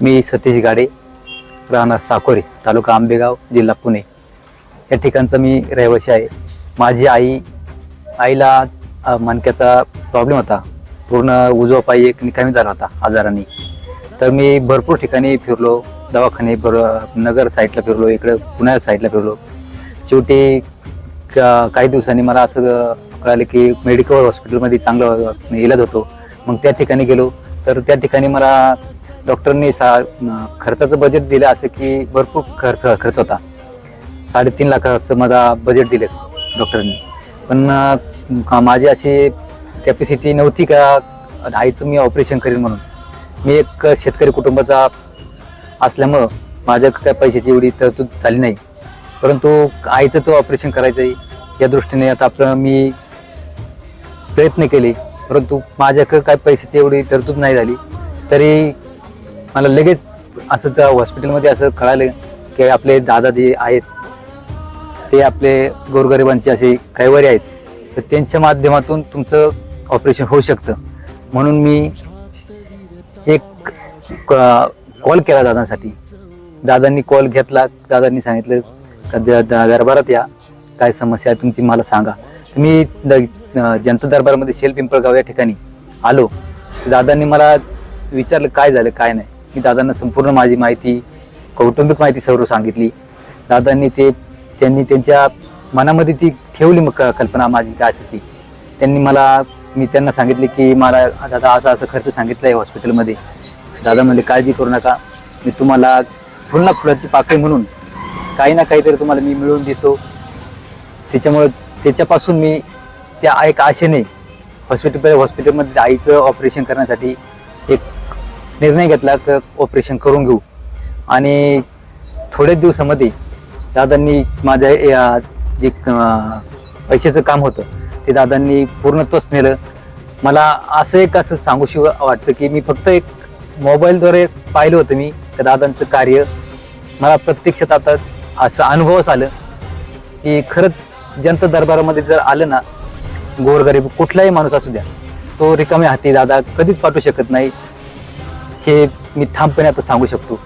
मी सतीश गाडे राहणार साकोरे तालुका आंबेगाव जिल्हा पुणे. या ठिकाणचा मी रहिवासी आहे. माझी आई आईला मानक्याचा मणक्याचा प्रॉब्लेम होता. पूर्ण उजवा पाय एक निकामी झाला होता आजाराने. तर मी भरपूर ठिकाणी फिरलो. दवाखाने भर नगर साईडला फिरलो इकडं पुण्या साईडला फिरलो. शेवटी का- काही दिवसांनी मला असं कळालं की मेडिकल हॉस्पिटलमध्ये चांगलं इलाज होतो. मग त्या ठिकाणी गेलो. तर त्या ठिकाणी मला डॉक्टरनी सा खर्चाचं बजेट दिलं असं की भरपूर खर्च खर्च होता. साडेतीन लाखाचं माझा बजेट दिले डॉक्टरांनी. पण माझी अशी कॅपॅसिटी नव्हती का आईचं मी ऑपरेशन करेन म्हणून. मी एक शेतकरी कुटुंबाचा असल्यामुळं माझ्या काय पैशाची एवढी तरतूद झाली नाही. परंतु आईचं तो ऑपरेशन करायचं आहे या दृष्टीने आता आपलं मी प्रयत्न केले. परंतु माझ्याकडे काय पैशाची एवढी तरतूद नाही झाली. तरी मला लगेच असं त्या हॉस्पिटलमध्ये असं कळालं की आपले दादा जे आहेत ते आपले गोरगरिबांचे असे कैवारी आहेत. तर त्यांच्या माध्यमातून तुमचं ऑपरेशन होऊ शकतं. म्हणून मी एक कॉल केला दादांसाठी. दादांनी कॉल घेतला. दादांनी सांगितलं का द- दरबारात या. काय समस्या आहे तुमची मला सांगा. मी जनता दरबारमध्ये शेल पिंपळगाव या ठिकाणी आलो. दादांनी मला विचारलं काय झालं? काय नाही? मी दादांना संपूर्ण माझी माहिती कौटुंबिक माहिती सर्व सांगितली. दादांनी ते त्यांनी त्यांच्या मनामध्ये ती ठेवली मग क- कल्पना माझी काय असेल ती. त्यांनी मला मी त्यांना सांगितले की मला दादा असं असं खर्च सांगितलं आहे हॉस्पिटलमध्ये. दादा म्हणले काळजी करू नका. मी तुम्हाला फुलना फुलाची पाकळी म्हणून काही ना काहीतरी तुम्हाला मी मिळवून देतो. त्याच्यामुळे त्याच्यापासून मी त्या एक आशेने हॉस्पिटल हॉस्पिटलमध्ये आईचं ऑपरेशन करण्यासाठी एक निर्णय घेतला की ऑपरेशन करून घेऊ. आणि थोड्याच दिवसामध्ये दादांनी माझ्या या जे पैशाचं काम होतं ते दादांनी पूर्णत्वच नेलं. मला असं एक असं सांगूशी वाटतं की मी फक्त एक मोबाईलद्वारे पाहिलं होतं मी त्या दादांचं कार्य. मला प्रत्यक्षात आता असं अनुभवच आलं की खरंच जनता दरबारामध्ये जर आलं ना गोरगरीब कुठलाही माणूस असू द्या तो रिकामे हाती दादा कधीच पाठवू शकत नाही. हे मी ठामपणे आता सांगू शकतो